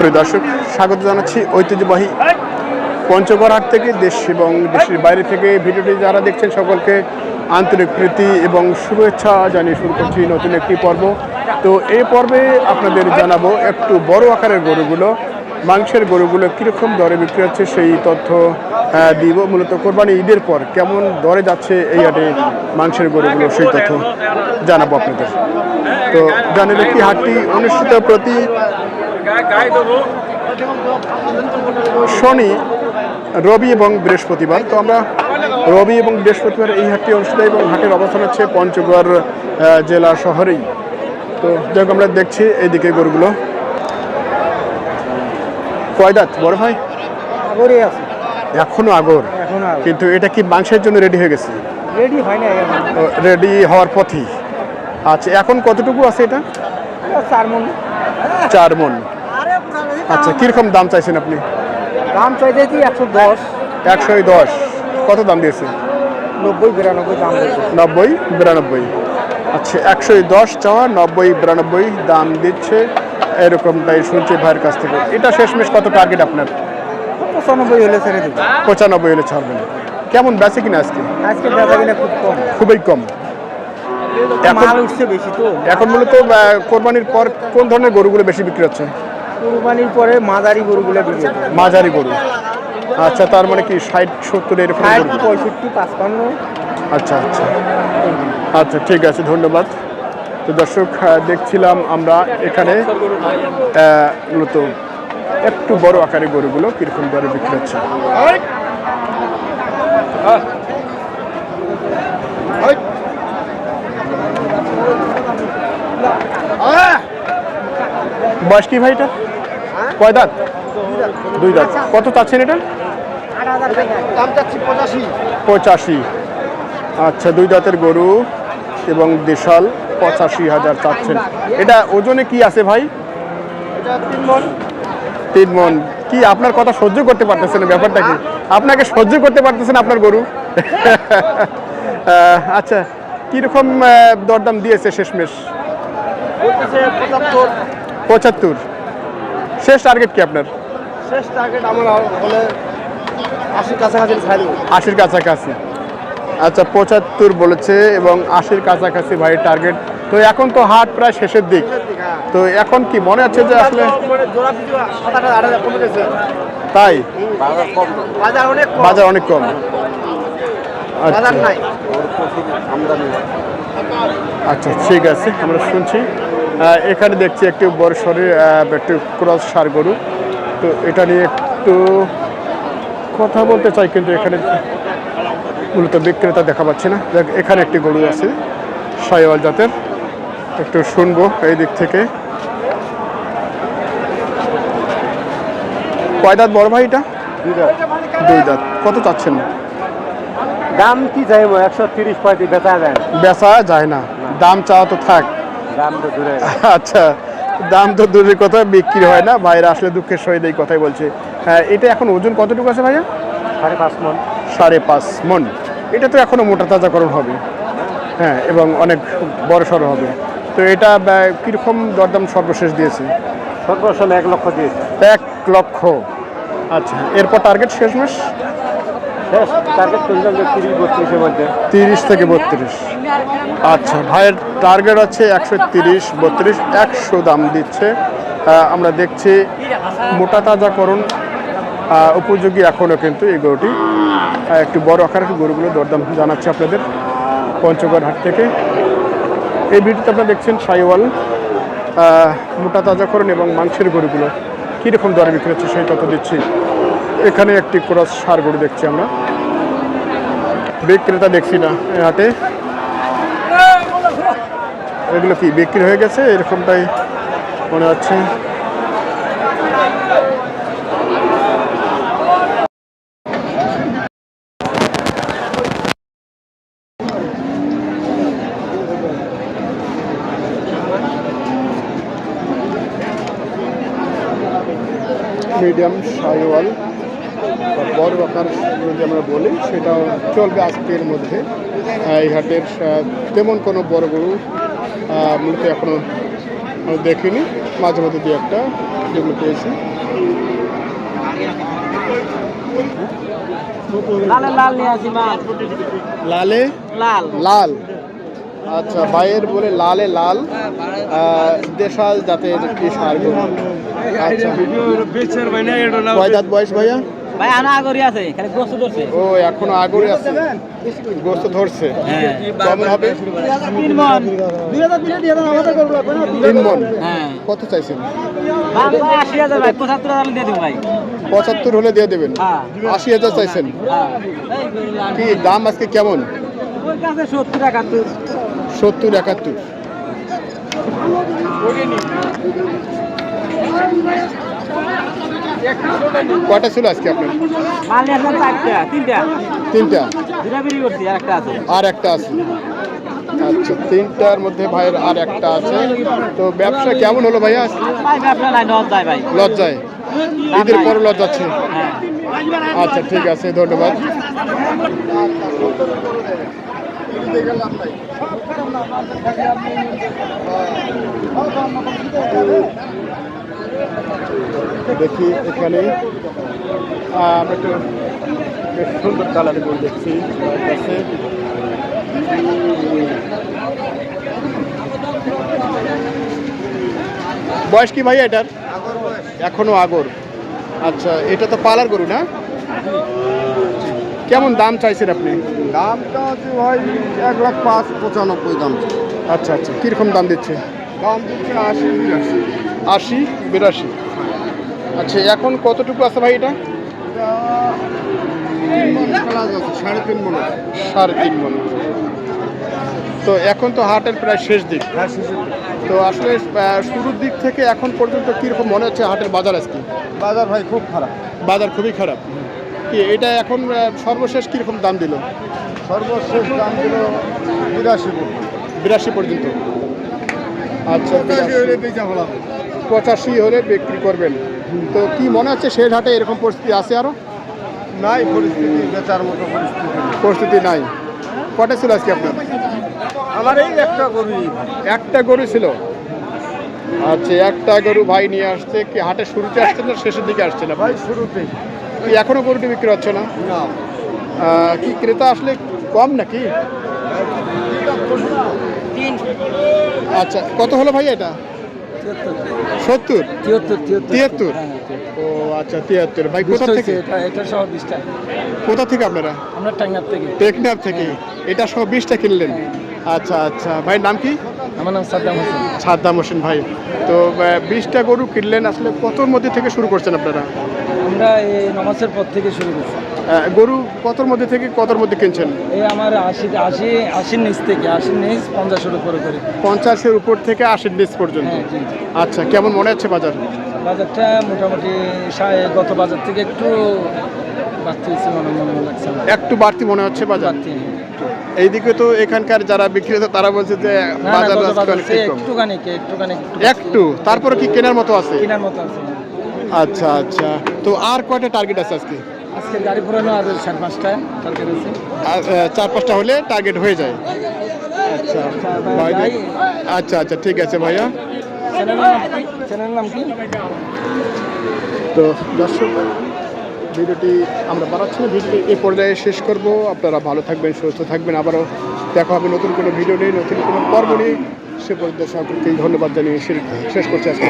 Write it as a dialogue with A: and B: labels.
A: প্রিয় দর্শক, স্বাগত জানাচ্ছি ঐতিহ্যবাহী পঞ্চগড় হাট থেকে দেশ এবং দেশের বাইরে থেকে। ভিডিওটি যারা দেখছেন সকলকে আন্তরিক প্রীতি এবং শুভেচ্ছা জানিয়ে শুরু করছি নতুন একটি পর্ব। তো এই পর্বে আপনাদের জানাব একটু বড় আকারের গরুগুলো, মাংসের গরুগুলো কীরকম দরে বিক্রি হচ্ছে সেই তথ্য দিব মূলত কোরবানি ঈদের পর। কেমন দরে যাচ্ছে এই হাটে মাংসের গরুগুলো সেই তথ্য জানাব আপনাদের। তো জানেন কি হাটটি অনুষ্ঠিত প্রতি শনি রবি এবং বৃহস্পতিবার। তো আমরা রবি এবং বৃহস্পতিবার এই হাটটি অনুষ্ঠিত এবং হাটের অবস্থান হচ্ছে পঞ্চগড় জেলা শহরেই। তো যাই হোক আমরা দেখছি এইদিকে গরুগুলো। কয়দাত বড় ভাই?
B: আছে।
A: এখনও আগর। কিন্তু এটা কি মাংসের জন্য রেডি হয়ে গেছে?
B: রেডি হয় না
A: রেডি হওয়ার পথই। আচ্ছা এখন কতটুকু আছে এটা
B: চার মন।
A: চার মন। আচ্ছা কীরকম দাম চাইছেন আপনি?
B: দাম চাইতেছি একশো দশ।
A: একশো দশ। কত দাম দিয়েছে?
B: নব্বই বিরানব্বই দাম
A: নব্বই বিরানব্বই। আচ্ছা একশো দশ চাওয়া নব্বই বিরানব্বই দাম দিচ্ছে। এরকমটাই শুনছি ভাইয়ের কাছ থেকে। এটা শেষমেশ কত টার্গেট আপনার?
B: পঁচানব্বই হলে ছেড়ে দেবো।
A: পঁচানব্বই হলে ছাড়বেন। কেমন বেচে কিনা আজকে?
B: আজকে বেচা কিনা খুব কম।
A: খুবই কম। এখন
B: উঠছে বেশি তো।
A: এখন মূলত কোরবানির পর কোন ধরনের গরুগুলো বেশি বিক্রি হচ্ছে?
B: কুরবানির পরে মাদারি গরুগুলো বিক্রি
A: মাঝারি গরু। আচ্ছা তার মানে কি ষাট সত্তর এরকম
B: ষাট পঁয়ষট্টি পাঁচপান্ন।
A: আচ্ছা আচ্ছা। আচ্ছা ঠিক আছে ধন্যবাদ। তো দর্শক দেখছিলাম আমরা এখানে মূলত একটু বড় আকারে গরুগুলো কীরকম দরে বিক্রি হচ্ছে। বয়স কি ভাই এটা? কয় দাঁত? দুই দাঁত। কত চাচ্ছেন এটা?
B: পঁচাশি।
A: আচ্ছা দুই দাঁতের গরু এবং দেশাল পঁচাশি হাজার চাচ্ছেন। এটা ওজনে কি আছে ভাই?
B: তিন মন।
A: কি আপনার কথা সহ্য করতে পারতেছেন ব্যাপারটা কি? আপনাকে সহ্য করতে পারতেছেন আপনার গরু? আচ্ছা কীরকম দরদাম দিয়েছে শেষমেশ?
B: পঁচাত্তর।
A: শেষ টার্গেট কি আপনার?
B: শেষ টার্গেট আমার হলে আশির কাছাকাছি
A: আশির কাছাকাছি। আচ্ছা পঁচাত্তর বলেছে এবং আশির কাছাকাছি ভাই টার্গেট তো এখন তো হাট প্রায় শেষের দিক। তো এখন কি মনে হচ্ছে যে আসলে
B: মানে
A: তাই?
B: বাজার অনেক কম।
A: বাজার অনেক কম। আচ্ছা। আচ্ছা ঠিক আছে আমরা শুনছি। এখানে দেখছি একটি বড় শরীর একটি ক্রস সার গরু। তো এটা নিয়ে একটু কথা বলতে চাই কিন্তু এখানে মূলত বিক্রেতা দেখা পাচ্ছি না। দেখ এখানে একটি গরু আছে সাইওয়াল জাতের। একটু শুনব এই দিক থেকে। কয় দাঁত বড় ভাই এটা? দুই দাঁত। কত চাচ্ছেন?
B: দাম কি চাইব? একশো তিরিশ পঁয়ত্রিশ বেচা যায়
A: বেচা যায় না। দাম চাওয়া তো থাক। আচ্ছা দাম তো দূরের কথা বিক্রি হয় না বাইরে আসলে দুঃখের সহিত এই কথাই বলছে। হ্যাঁ এটা এখন ওজন কতটুকু আছে ভাইয়া?
B: সাড়ে পাঁচ মন।
A: সাড়ে পাঁচ মন। এটা তো এখনও মোটা তাজাকরণ হবে। হ্যাঁ এবং অনেক বড় সড়ো হবে। তো এটা কীরকম দরদাম সর্বশেষ দিয়েছে?
B: সর্বশেষ এক লক্ষ দিয়েছে।
A: এক লক্ষ। আচ্ছা এরপর টার্গেট শেষ
B: তিরিশ
A: থেকে বত্রিশ। আচ্ছা ভাইয়ের টার্গেট হচ্ছে একশো তিরিশ বত্রিশ একশো দাম দিচ্ছে। আমরা দেখছি মোটা তাজাকরণ আহ, উপযোগী এখনও কিন্তু এই গরুটি। একটু বড় আকারের গরুগুলো দরদাম জানাচ্ছে আপনাদের পঞ্চগড় হাট থেকে। এই ভিডিওতে আপনারা দেখছেন সাইওয়াল মোটা তাজাকরণ এবং মাংসের গরুগুলো। কীরকম দরে বিক্রি হচ্ছে সেই তথ্য দিচ্ছি। এখানে একটি ক্রস সার গরু দেখছি আমরা। বিক্রেতা দেখছি না হাটে। এগুলো কি, বিক্রি হয়ে গেছে? এরকমটাই মনে হচ্ছে। মিডিয়াম সাইওয়াল। বা বড় আকার যদি আমরা বলি সেটাও চলবে আজকের মধ্যে। এই হাটের তেমন কোনো বড় গরু মূলত এখনও আমি দেখিনি। মাঝে মধ্যে দিয়ে একটা যেগুলো পেয়েছি।
C: লালে লাল নিয়ে আসি মাল
A: লালে?
C: লাল।
A: লাল। আচ্ছা ভাইয়ের বলে লালে লাল। দেশাল জাতের কি সার। আচ্ছা। কয় দাঁত বয়স ভাইয়া?
C: ভাই আনা আগরি আছে খালি গোস্ত ধরছে।
A: ও এখনও আগরে আছে। গোস্ত ধরছে।
C: হ্যাঁ।
A: কেমন হবে?
C: তিন মন।
A: তিন মন।
C: হ্যাঁ।
A: কত চাইছেন?
C: আশি হাজার ভাই পঁচাত্তর হাজার দিয়ে দেবো ভাই।
A: পঁচাত্তর হলে দিয়ে দেবেন।
C: হ্যাঁ।
A: আশি হাজার চাইছেন। কি দাম আজকে কেমন?
C: সত্তর একাত্তর।
A: সত্তর একাত্তর। কয়টা ছিল আজকে আপনার?
C: তিনটা। আর একটা আছে।
A: আচ্ছা তিনটার মধ্যে ভাইয়ের আর একটা আছে। তো ব্যবসা কেমন হলো ভাইয়া? লজ্জায় ঈদের পর লজ্জাচ্ছে?
C: হ্যাঁ।
A: আচ্ছা ঠিক আছে ধন্যবাদ। দেখি এখানে। একটু বেশ সুন্দর কালারের বই দেখছি। কাছে বয়স কি ভাইয়া এটার? এখনও আগর। আচ্ছা এটা তো পালার গরু না? কেমন দাম চাইছেন আপনি?
B: দামটা হচ্ছে ভাই এক লাখ পাঁচ পঁচানব্বই দাম।
A: আচ্ছা আচ্ছা। কীরকম দাম দিচ্ছে?
B: দাম দিচ্ছে আশি
A: আশি বিরাশি। আচ্ছা এখন কতটুকু আছে ভাই এটা?
B: সাড়ে তিন মনে।
A: সাড়ে তিন মন তো এখন তো হাটের প্রায় শেষ দিক। তো আসলে শুরুর দিক থেকে এখন পর্যন্ত কীরকম মনে হচ্ছে হাটের বাজার আজকে?
B: বাজার ভাই খুব খারাপ।
A: বাজার খুবই খারাপ। কি এটা এখন সর্বশেষ কীরকম দাম দিল?
B: সর্বশেষ দাম দিল বিরাশি
A: বিরাশি পর্যন্ত। আচ্ছা
B: পঁচাশি হলে
A: বিক্রি করবেন। তো কি মনে হচ্ছে শেষ হাটে এরকম পরিস্থিতি আছে আরও
B: নাই পরিস্থিতি বেচার মতো পরিস্থিতি
A: পরিস্থিতি নাই। কটা ছিল আজকে আপনার?
B: আমার এই একটা গরু।
A: একটা গরু ছিল? আচ্ছা একটা গরু ভাই নিয়ে আসছে। কি হাটে শুরুতে আসছে না শেষের দিকে আসছে না ভাই
B: শুরুতেই।
A: কি এখনও গরুটি বিক্রি হচ্ছে না?
B: না।
A: কি ক্রেতা আসলে কম নাকি? আচ্ছা কত হলো ভাই এটা? সত্তর?
C: তিয়াত্তর
A: তিয়াত্তর। ও আচ্ছা তিয়াত্তর। ভাই কোথা থেকে?
C: এটা এটা সহ বিশটা।
A: কোথা থেকে আপনারা?
C: আমরা টাঙ্গার থেকে।
A: টেকনাফ থেকে। এটা সহ বিশটা কিনলেন? আচ্ছা আচ্ছা। ভাই নাম কি?
C: আমার নাম সাদ্দাম হোসেন।
A: সাদ্দাম হোসেন ভাই। তো বিশটা গরু কিনলেন। আসলে কতর মধ্যে থেকে শুরু করছেন আপনারা?
C: আমরা এই নমাজের পর থেকে শুরু করছি।
A: গরু কতর মধ্যে থেকে কতর মধ্যে কিনছেন?
C: এই আমার আশি আশি আশির নিচ থেকে আশির নিচ পঞ্চাশের উপরে করে।
A: পঞ্চাশের উপর থেকে আশির নিচ পর্যন্ত?
C: হ্যাঁ।
A: আচ্ছা কেমন মনে হচ্ছে বাজার?
C: বাজারটা মোটামুটি গত বাজার থেকে একটু বাড়তি মনে মনে লাগছে
A: একটু বাড়তি মনে হচ্ছে বাজার?
C: বাড়তি
A: এইদিকে তো এখানকার যারা বিক্রেতা তারা বলছে যে বাজার।
C: একটুখানি একটুখানি একটু
A: তারপরে কি কেনার মতো আছে?
C: কেনার মতো আছে।
A: আচ্ছা আচ্ছা। তো আর কয়টা টার্গেট আছে আজকে?
C: আজকে গাড়ি পুরানো আর সাড়ে পাঁচটা কালকে রয়েছে
A: আর, চার পাঁচটা হলে টার্গেট হয়ে যায়। আচ্ছা। আচ্ছা আচ্ছা ঠিক আছে ভাইয়া।
C: চ্যানেলের নাম কি?
A: তো দর্শক ভিডিওটি আমরা বাড়াচ্ছি। না ভিডিওটি এই পর্যায়ে শেষ করব। আপনারা ভালো থাকবেন সুস্থ থাকবেন। আবারও দেখা হবে নতুন কোনো ভিডিও নেই নতুন কোনো পর্ব নেই সে পর্যন্ত সকলকেই ধন্যবাদ জানিয়ে শেষ করছি আজকে।